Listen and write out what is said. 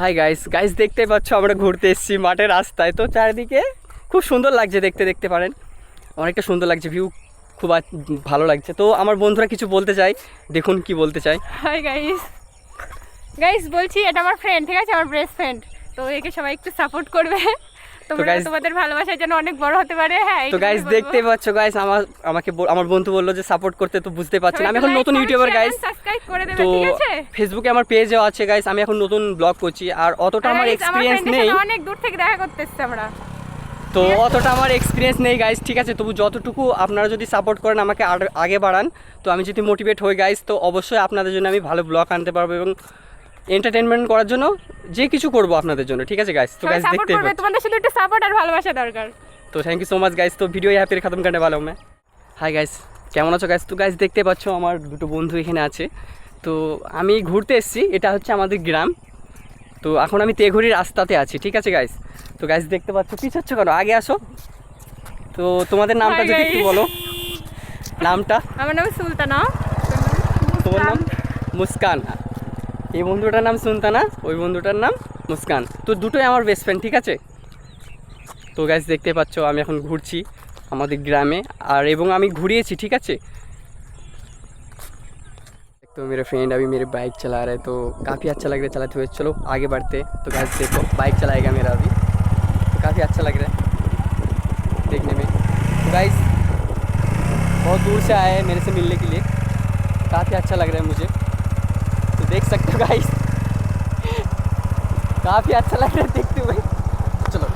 Hi guys guys দেখতে পাচ্ছ, আমরা ঘুরতে এসেছি মাঠের রাস্তায়। তো চারিদিকে খুব সুন্দর লাগছে দেখতে দেখতে পারেন। অনেকটা সুন্দর লাগছে ভিউ খুব ভালো লাগছে। তো আমার বন্ধুরা কিছু বলতে চাই দেখুন কি বলতে চাই হাই গাইস গাইস বলছি, এটা আমার ফ্রেন্ড ঠিক আছে? আমার বেস্ট ফ্রেন্ড তো একে সবাই একটু সাপোর্ট করবে। তোমরা তোমাদের ভালোবাসা যেন অনেক বড় হতে পারে। হ্যাঁ তো গাইস দেখতে পাচ্ছ গাইস আমার আমাকে আমার বন্ধু বলল যে সাপোর্ট করতে তো বুঝতে পারছেন আমি এখন নতুন ইউটিউবার গাইস সাবস্ক্রাইব করে দেবে ঠিক আছে? ফেসবুকে আমার পেজও আছে গাইস আমি এখন নতুন ব্লগ করছি আর অতটা আমার এক্সপিরিয়েন্স নেই। অনেক দূর থেকে দেখা করতে এসেছি আমরা। তো অতটা আমার এক্সপিরিয়েন্স নেই গাইস ঠিক আছে তবু যতটুকু আপনারা যদি সাপোর্ট করেন আমাকে আগে বাড়ান। তো আমি যদি মোটিভেট হই গাইস তো অবশ্যই আপনাদের জন্য আমি ভালো ব্লগ আনতে পারব এবং এন্টারটেনমেন্ট করার জন্য যে কিছু করব আপনাদের জন্য ঠিক আছে গাইস তো সবাই গাইস সাপোর্ট দেখতে করবে তোমাদের শুধু একটু সাপোর্ট আর ভালোবাসা দরকার তো thank you so much guys তো ভিডিও यहाँ पे खत्म करने वाला हूँ मैं হাই গাইস কেমন আছো গাইস তো গাইস দেখতে পাচ্ছ আমার দুটো বন্ধু এখানে আছে তো আমি ঘুরতে এসেছি এটা হচ্ছে আমাদের গ্রাম তো এখন আমি তেঘুরির রাস্তাতে আছি ঠিক আছে গাইস তো গাইস দেখতে পাচ্ছ পিছাচ্ছ কেন আগে আসো তো তোমাদের নামটা Hi, যদি একটু guys. বলো নামটা আমার নাম সুলতানা তোমার নাম মুস্কান এই বন্ধুটার নাম সুনতানা ওই বন্ধুটার নাম মুস্কান তো দুটোই আমার বেস্ট ফ্রেন্ড ঠিক আছে তো গাইস দেখতে পাচ্ছ আমি এখন ঘুরছি আমাদের গ্রামে আর এবং আমি ঘুরিয়েছি ঠিক আছে तो मेरे फ्रेंड अभी मेरे बाइक चला रहे तो काफ़ी अच्छा लग रहा है चलाते हुए चलो आगे बढ़ते तो गाइस देखो बाइक चलाएगा मेरा अभी तो काफ़ी अच्छा लग रहा है देखने में तो गाइस बहुत दूर से आए हैं मेरे से मिलने के लिए काफ़ी अच्छा लग रहा है मुझे तो देख सकते हो गाइस काफ़ी अच्छा लग रहा है देखते हुए। चलो।